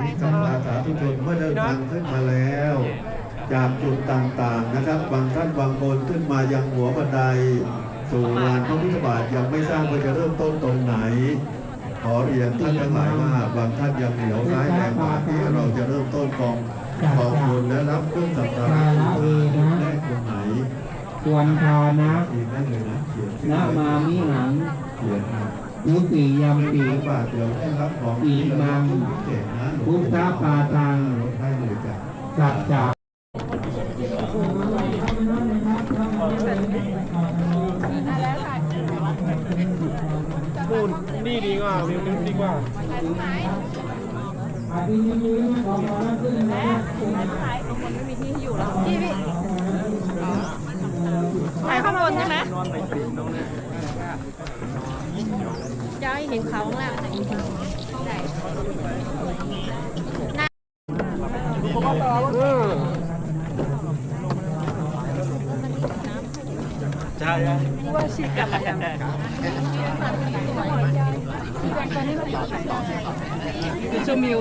นี้ท่านอาสาทุกชนเมื่อเดินทางขึ้นมาแล้ว จากจุดต่างๆนะครับ บางท่านบางคนขึ้นมายังหัวบันไดสู่ลานพระพุทธบาทยังไม่ทราบว่าจะเริ่มต้นตรงไหน ขอเรียนท่านทั้งหลายว่าบางท่านยังเหนียวร้ายแรงกว่าที่เราจะเริ่มต้นกองกองบุญและรับเครื่องสักการะเพื่อจุดแรกตรงไหนส่วนทานะอีกนั่นเลยนะเขียนนะมามิหังเขียนนะ อุติยมปีปีบาทเดี๋ยวให้รับของอีมังเก่งนะพุทธปาตังให้เลยจ้ะสัจจะ นู่นนี่ดีกว่าวิวนี่ดีกว่า ถ่ายข้างบนใช่ไหม จะให้เห็นเขาข้างล่างได้ใช่ว่าชีกันอะไรกันชมิว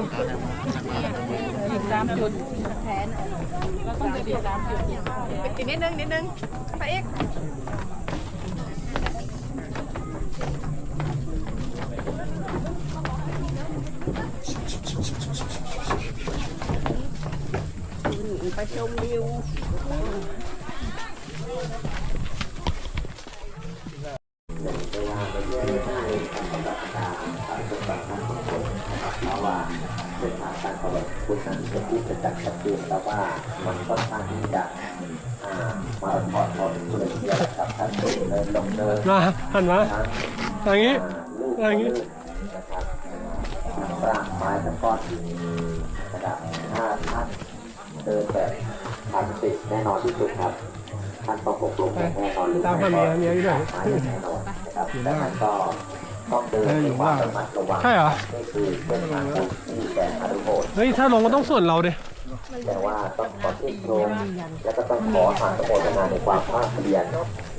อีกสามจุดแทนแล้วก็อีกสามจุดอีกนิดนึงนิดนึงไปอีก ส้นทางการเข้าไปพุทธนั้นเป็นที่ประจักษ์ชัดเจนแล้วว่ามันค่อนข้างที่จะอ่ามาถอดถอดเลยทีเดียวนะครับท่านเดินลงเดินมาหันมาทั้งอย่างนี้ลูกอย่างนี้นะครับกลางไม้ตะก้อนหินนะครับถ้าท่านเดินแบบทันติแน่นอนที่สุดครับท่านต้องปกลงแน่นอนตามหาเมียเมียอยู่ไหนไม้แน่นอนนะครับแต่ท่านก็ ต้องเดินด้วยความระมัดระวังใช่เหรอ นี่คือเส้นทางที่แสนอนุโมทเฮ้ย ถ้าลงก็ต้องส่วนเราดิแต่ว่าต้องขอชื่นชมและก็ต้องขออนุโมทนาในความภาคเพียร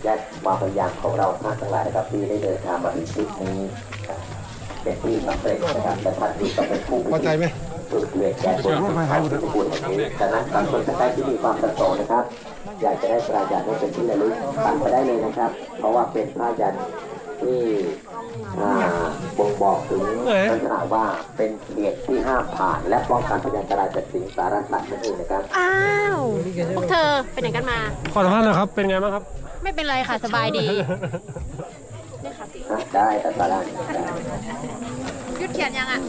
และความพยายามของเราท่านทั้งหลายนะครับที่ได้เดินทางมาถึงจุดนี้เป็นที่สำเร็จนะครับและท่านที่ต้องเป็นผู้เข้าใจไหม สุดเวียนแก่คนที่ทำที่บุญแห่งนี้ดังนั้นบางคนท่านใดที่มีความประสงค์นะครับ อยากจะได้ปรายันให้เป็นที่ระลึกตัดไปได้เลยนะครับ เพราะว่าเป็นพระยันที่ อ่าบ่งบอกถึงเอ๊ะลักษณะว่าเป็นเขตที่ห้ามผ่านและป้องกันพยันตรายจากสิ่งสารสัตว์นั่นเองนะครับ อ้าวพวกเธอเป็นไหนกันมา ขอสัมภาษณ์หน่อยครับ เป็นไงบ้างครับ ไม่เป็นไรค่ะสบายดีอะได้แต่ตาได้ได้ยุดเขียนยังอะ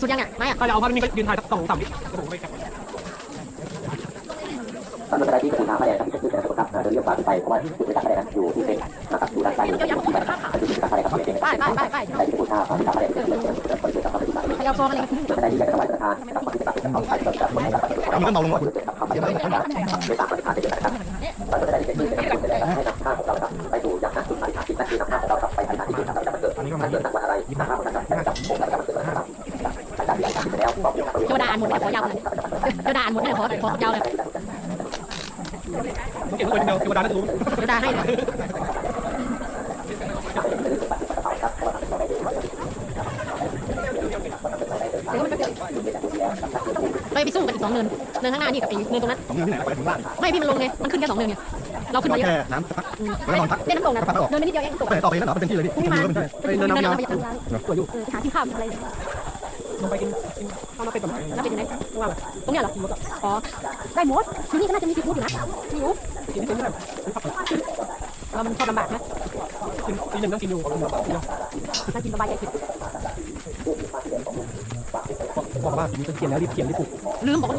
สุดยังไงไม่อะก็จะเอาภาพนี้ก็ยืนถ่ายสักสองสามวิโอ้โหไม่แคบตอนนี้ที่คุณน้ำมาไดงที่จะซื้อแต่สุขภาพเราจะเรียกว่าไปเพราะว่าคุณจะตัดอะไรกันอยู่ที่เป็นนะครับอยู่ด้านใต้อยู่ที่แบบจะซื้อตัดอะไรกันไปเป็นไปไปไปไปแต่ที่คุณน้ำมาแดงที่จะซื้อแต่สุขภาพเราจะเรียกว่าไปพยายามซ้อมอะไรแต่ที่จะถวายประทานนะครับที่จะตัดเอาไปตัดคนนี้ก็เมาลงหมดไม่ต่างกันขาดเดียวกันครับเราจะได้ที่จะซื้อแต่สุขภาพเราให้นำข้าวของเราไปสู่อย่างนั้นสุดท้ายที่นั่นคือนำข้าวของเราไปทางที่สุดเราจะเกิดมันเกิดจากอะไรนะครับ เทวดาอ่านหมดเลยขอยาวเลยเทวดาอ่านหมดเลยขอขอยาวเลยเก็บไว้คนเดียวเทวดาน่าจะรู้เทวดาให้เลยไปไปสู้กันอีกสองเนินเนินข้างหน้านี่กับไอ้เนินตรงนั้นสองเดือนที่ไหนไปถึงบ้านไม่พี่มันลงไงมันขึ้นแค่สองเนินไงเราขึ้นมาเยแค่อะน้ำพักแล้วนอนพักเล่นน้ำตกนะเนินนิดเดียวเองตกไปต่อไปแล้วเหรอเป็นที่เลยดิไม่มาเป็นที่ไปเนินน้ำยาวตัวอยู่หาที่ข้ามอะไร ลงไปกินกินข้าวหน้าเป็ดกับหมูแล้วเป็นยังไงว่างตรงเนี้ยเหรออ๋อได้หมดที่นี่ก็น่าจะมีซีฟู้ดอยู่นะมีอยู่กินที่นี่แบบเรามันชอบลำบากนะกินกินหนึ่งต้องกินอยู่น่ากินสบายใจผิดบอกว่าผมจะเขียนแล้วรีบเขียนรีบปลุกลืมบอกว่า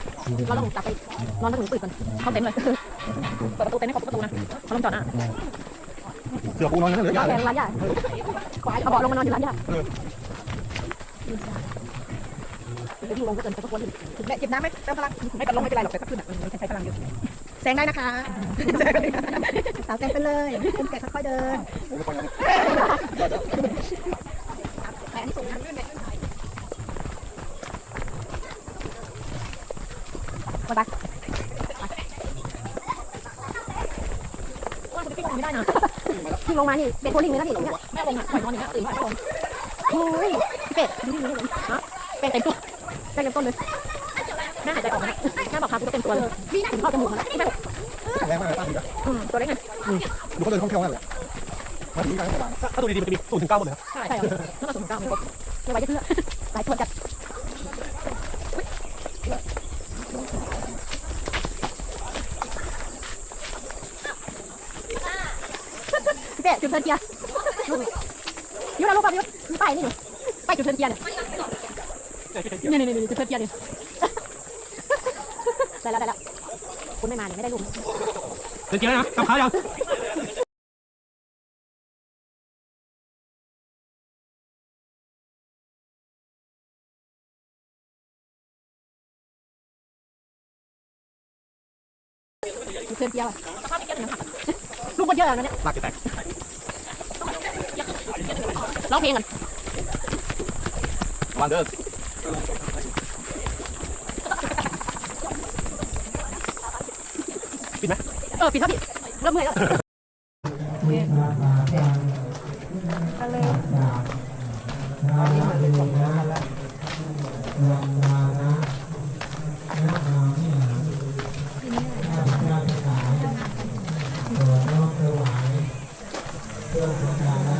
เราต้องกลับไปนอนถึงตื่นก่อนเข้าเต็นท์เลยเปิดประตูเต็นท์ให้เขาประตูนะเขาลงจอดอะเสือปูนอนนั่นเหลือแกยาเลยร้านยาเอาเบาะลงมานอนอยู่ร้านยาไปที่ลงก็เกินไปก็ควรถึงแม้เจ็บน้ำไม่เติมพลังไม่เป็นลงไม่เป็นไรหรอกแต่ก็ขึ้นอะมันใช้พลังเยอะแซงได้นะคะสาวแซงไปเลยคุณแกค่อยๆเดินแต่อันนี้สูงนะ ลื่นเลยมาไปไม่ได้นะพี่ลงมานี่เป็นโพลิงเลยนะพี่เนี่ยแม่ลงอะปล่อยนอนอย่างเงี้ยตื่นมาก็ลงโอ้ยพี่เป็ดดูดิดูดิฮะเป็นเต็มตัวเป็นเต็มต้นเลยแม่หายใจออกนะแม่บอกพากูเต็มตัวเลยถึงเข้าจมูกแล้วแม่บอกแรงมากเลยตั้งอยู่อืมตัวเล็กไงดูเขาเดินคล่องแคล่วมากเลยมาถึงกลางตลาดถ้าตัวดีๆมันจะมีศูนย์ถึงเก้าหมดเลยครับใช่ใช่เหรอถ้าเราสมก้าวไม่ครบไม่ไหวจะเชื่อหลายตัวจัดพี่เป๊ะ จุดเทิร์นเกียร์ยูนะลูกครับยูไปนี่อยู่ไปจุดเทินเกียร์เนี่ยนี่นี่นี่จุดเทิร์นเกียร์นี่ยได้แล้วได้แล้วคุณไม่มาเนี่ยไม่ได้ลูกเดี๋ยวเจอนะกับเขายังจุดเทิร์นเกียร์ ลูกมันเยอะแล้วเนี่ยลากจะแตกร้องเพลงกันวันเดินเออปิดครับพี่เริ่มเมื่อยแล้ว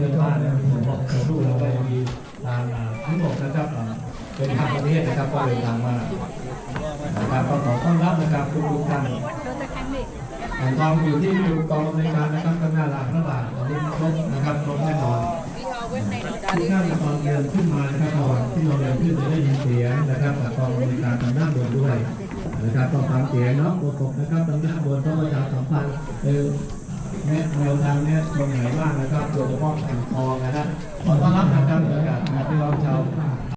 พื่อนบ้านนะผมบอกขอดูแล้วก็มีทางทั้งหมดนะครับเป็นทางประเทศนะครับก็เดินทางมานะครับก็ขอต้อนรับนะครับทุกๆท่านอ่างทองอยู่ที่กองอนวยการนะครับข้างหน้าลานพระบาทอันนี้ครบนะครับครบแน่นอนที่ท่านตอนเดินขึ้นมานะครับก่อนที่เราเดินขึ้นจะได้ยินเสียงนะครับจากกองอำนการทางด้านบนด้วยนะครับต้องฟังเสียงเนาะประกบนะครับทางด้านบนต้องประชาสัมพันธ์ เออแนแนวทางเนี้ยตรงไหนบ้างนะครับโดยเฉพาะอ่างคองนะฮะขอต้อนรับนะครับบรรยากาศพี่น้องชาว